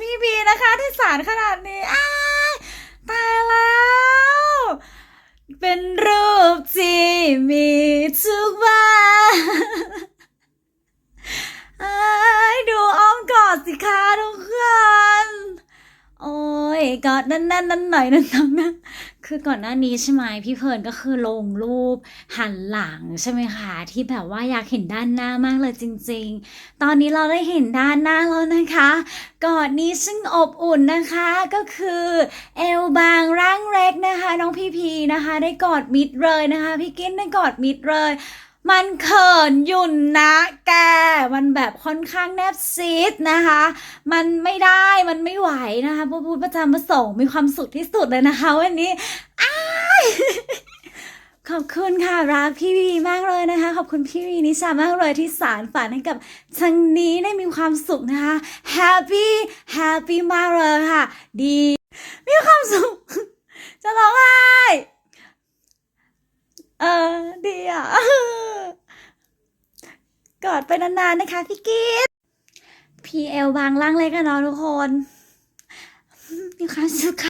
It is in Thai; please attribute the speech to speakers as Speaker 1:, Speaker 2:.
Speaker 1: พี่บีนะคะที่สารขนาดนี้อาตายแล้ว เป็นรูปที่มีทุ กอดนั่นนั่นนั่นหน่อยนั่นนั่นนะคือก่อนหน้านี้ใช่ไหมพี่เพลิร์นก็คือลงรูปหันหลังใช่ไหมคะที่แบบว่าอยากเห็นด้านหน้ามากเลยจริง ๆ ตอนนี้เราได้เห็นด้านหน้าแล้วนะคะกอดนี้ซึ่งอบอุ่นนะคะก็คือเอวบางร่างเล็กนะคะ น้องพีพีนะคะ ได้กอดมิดเลยนะคะ พี่กินได้กอดมิดเลย มันเขินหยุ่นนะแก มันแบบค่อนข้างแนบซีดนะคะ มันไม่ได้ มันไม่ไหวนะคะพูดพูดประจำประสงค์มีความสุขที่สุดเลยนะคะ วันนี้อ้ายขอบคุณค่ะรักพี่วีมากเลยนะคะ ขอบคุณพี่วีนิชามากเลยที่สารฝันให้กับทางนี้ได้มีความสุขนะคะ happy happy มากเลยค่ะ ดี มีความสุข จะร้องไห้เออดีอะ กอดไปนานๆนะคะพี่กิฟพีเอลบางล่างเลยกกันเนาะทุกคน มีความสุขค่ะ